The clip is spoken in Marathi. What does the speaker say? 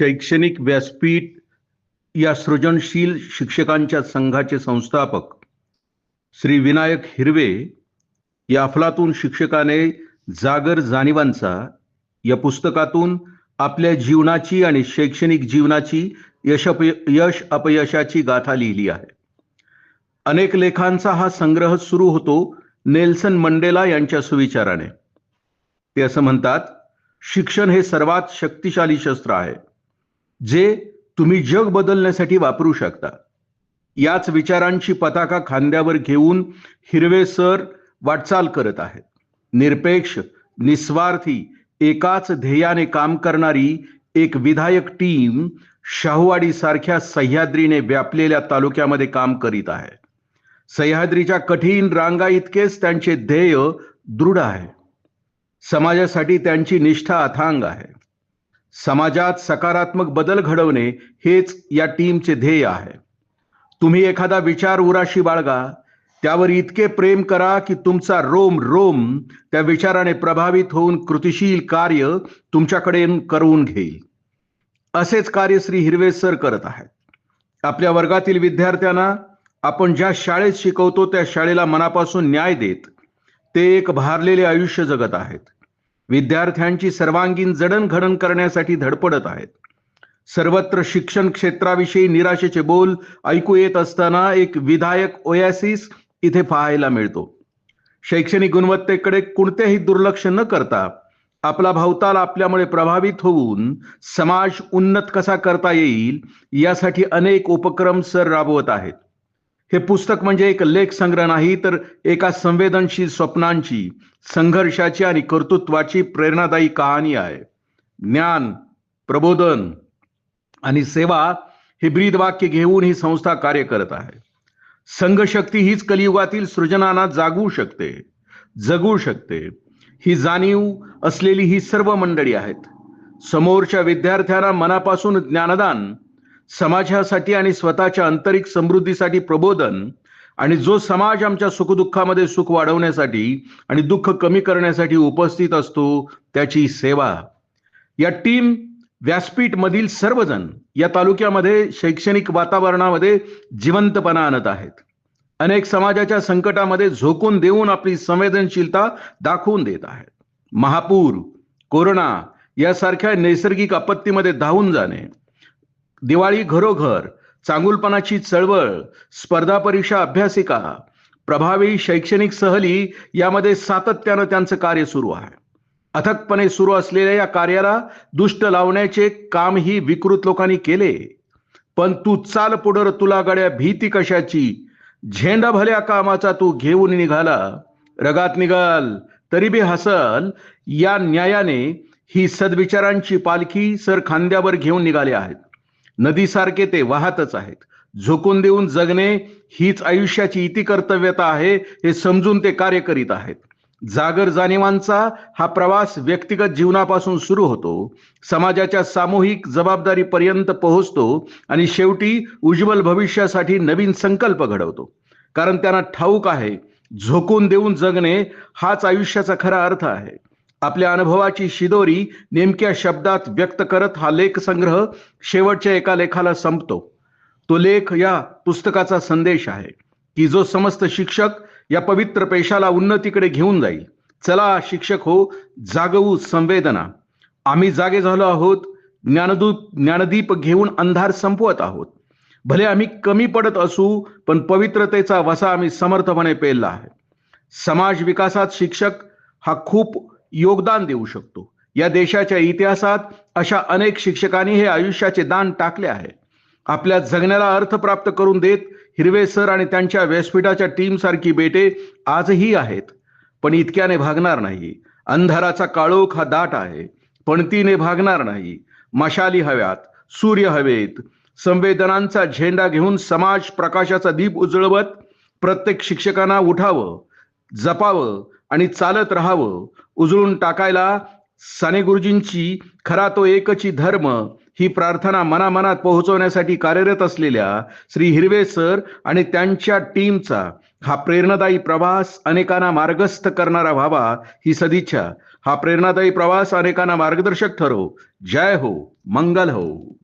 शैक्षणिक व्यासपीठ या सृजनशील शिक्षकांच्या संघाचे संस्थापक श्री विनायक हिरवे या अफलातून शिक्षकाने जागर जाणीवांचा या पुस्तकातून आपल्या जीवनाची आणि शैक्षणिक जीवनाची यशप यश अपयशाची गाथा लिहिली आहे. अनेक लेखांचा हा संग्रह सुरू होतो नेल्सन मंडेला यांच्या सुविचाराने. ते असं म्हणतात शिक्षण हे सर्वात शक्तिशाली शस्त्र आहे. जे तुम्ही जग बदलण्यासाठी वापरू शकता. याच विचारांची पताका खांद्यावर घेऊन हिरवे सर वाटचाल करत आहेत. निरपेक्ष निस्वार्थी एकाच ध्येयाने काम करणारी एक विधायक टीम शाहूवाडी सारख्या सह्याद्रीने व्यापलेल्या तालुक्यामध्ये काम करीत आहे. सह्याद्रीच्या कठीण रांगा इतकेच त्यांचे ध्येय दृढ आहे. समाजासाठी त्यांची निष्ठा अथांग आहे. समाजात सकारात्मक बदल घडवणे हेच या टीमचे ध्येय आहे. तुम्ही एखादा विचार उराशी बाळगा त्यावर इतके प्रेम करा की तुमचा रोम रोम त्या विचाराने प्रभावित होऊन कृतिशील कार्य तुमच्याकडे करून घेईल. असेच कार्य श्री हिरवे सर करत आहेत. आपल्या वर्गातील विद्यार्थ्यांना आपण ज्या शाळेत शिकवतो त्या शाळेला मनापासून न्याय देत ते एक भारलेले आयुष्य जगत आहेत. विद्यार्थ्यांची सर्वांगीण जडणघडण करण्यासाठी धडपडत आहेत. सर्वत्र शिक्षण क्षेत्राविषयी निराशेचे बोल ऐकू येत असताना एक विधायक ओयासिस इथे पाहायला मिळतो. शैक्षणिक गुणवत्तेकडे कोणतेही दुर्लक्ष न करता आपला भावताल आपल्यामुळे प्रभावित होऊन समाज उन्नत कसा करता येईल यासाठी अनेक उपक्रम सर राबवत आहेत. हे पुस्तक म्हणजे एक लेख संग्रह नाही तर एका संवेदनशील स्वप्नांची संघर्षाची आणि कर्तृत्वाची प्रेरणादायी कहाणी आहे. ज्ञान प्रबोधन आणि सेवा हे ब्रीद वाक्य घेऊन ही संस्था कार्य करत आहे. संघशक्ती हीच कलियुगातील सृजनांना जागू शकते जगू शकते. ही जाणीव असलेली ही सर्व मंडळी आहेत. समोरच्या विद्यार्थ्यांना मनापासून ज्ञानदान समाजासाठी आणि स्वतःच्या आंतरिक समृद्धीसाठी प्रबोधन आणि जो समाज आमच्या सुखदुःखामध्ये सुख वाढवण्यासाठी आणि दुःख कमी करण्यासाठी उपस्थित असतो त्याची सेवा. या टीम व्यासपीठ मधील सर्वजण या तालुक्यामध्ये शैक्षणिक वातावरणामध्ये जिवंतपणा आणत आहेत. अनेक समाजाच्या संकटामध्ये झोकून देऊन आपली संवेदनशीलता दाखवून देत आहेत. महापूर कोरोना यासारख्या नैसर्गिक आपत्तीमध्ये धावून जाणे दिवाळी घरोघर चांगुलपणाची चळवळ स्पर्धा परीक्षा अभ्यासिका प्रभावी शैक्षणिक सहली यामध्ये सातत्यानं त्यांचं कार्य सुरू आहे. अथकपणे सुरू असलेल्या या कार्याला दुष्ट लावण्याचे कामही विकृत लोकांनी केले. पण तू चाल पुढर तुला गड्या भीती कशाची? झेंडा भल्या कामाचा तू घेऊन निघाला. रगात निघाल तरी बी हसल. या न्यायाने ही सद्विचारांची पालखी सर खांद्यावर घेऊन निघाले आहेत. नदीसारखे ते वाहतच आहेत. झोकून देऊन जगणे हीच आयुष्याची इति कर्तव्यता आहे हे समजून ते कार्य करीत आहेत. जागर जाणीवांचा हा प्रवास व्यक्तिगत जीवनापासून सुरू होतो. समाजाच्या सामूहिक जबाबदारीपर्यंत पोहोचतो आणि शेवटी उज्ज्वल भविष्यासाठी नवीन संकल्प घडवतो. कारण त्यांना ठाऊक आहे झोकून देऊन जगणे हाच आयुष्याचा खरा अर्थ आहे. आपल्या अनुभवाची शिदोरी नेमक्या शब्दात व्यक्त करत हा लेख संग्रह शेवटच्या एका लेखाला संपतो. तो लेख या पुस्तकाचा संदेश आहे की जो समस्त शिक्षक या पवित्र पेशाला उन्नतीकडे घेऊन जाईल. चला शिक्षक हो जागवू संवेदना. आम्ही जागे झालो आहोत ज्ञानदूत ज्ञानदीप घेऊन अंधार संपवत आहोत. भले आम्ही कमी पडत असू पण पवित्रतेचा वसा आम्ही समर्थपणे पेलला आहे. समाज विकासात शिक्षक हा खूप योगदान देऊ शकतो. या देशाच्या इतिहासात अशा अनेक शिक्षकांनी हे आयुष्याचे दान टाकले आहे. आपल्या जगण्याला अर्थ प्राप्त करून देत हिरवे सर आणि त्यांच्या व्यासपीठाच्या टीम सारखी बेटे आजही आहेत. पण इतक्याने भागणार नाही. अंधाराचा काळोख हा दाट आहे. पणतीने भागणार नाही. मशाली हव्यात सूर्य हवेत. संवेदनांचा झेंडा घेऊन समाज प्रकाशाचा दीप उजळवत प्रत्येक शिक्षकांना उठावं जपावं आणि चालत राहावं. उजळून टाकायला साने गुरुजींची खरा तो एकची धर्म ही प्रार्थना मनामनात पोहोचवण्यासाठी कार्यरत असलेल्या श्री हिरवे सर आणि त्यांच्या टीमचा हा प्रेरणादायी प्रवास अनेकांना मार्गस्थ करणारा व्हावा ही सदिच्छा. हा प्रेरणादायी प्रवास अनेकांना मार्गदर्शक ठरो. जय हो मंगल हो.